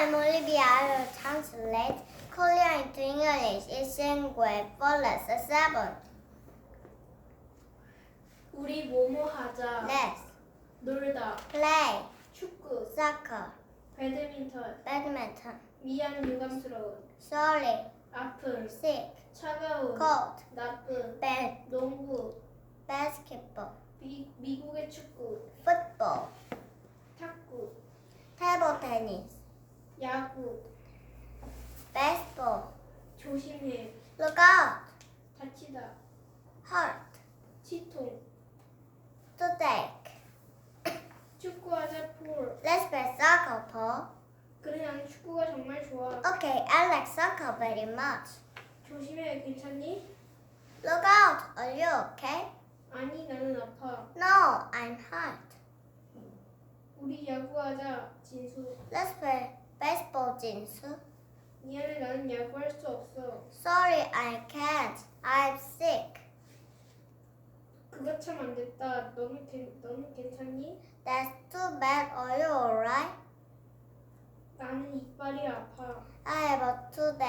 I'm Olivia. I will translate Korean into English. It's in grade four, lesson seven. 우리 뭐뭐 하자. Let's 놀다. play 축구. soccer, 배드민턴. badminton. 미안 유감스러운. Sorry, 아픈. sick, 차가운. cold, 나쁜. bad, 농구. basketball, 미, 미국의 축구. football, 탁구. table tennis, 야구. baseball. 조심해. Look out, 다치다. hurt, 치통. toothache. 축구하자 폴. Let's play soccer, Paul. 그래 난 축구가 정말 좋아. Okay, I like soccer very much. 조심해 괜찮니? Look out, are you okay? 아니 나는 아파. No, I'm hurt. 우리 야구하자 진수. Let's play baseball, Jinsu. 미안해 나는 야구할 수 없어. Sorry, I can't. I'm sick. 그거 참 안 됐다. 너는 괜 너는 괜찮니? That's too bad. Are you alright? 나는 이빨이 아파. I have a toothache.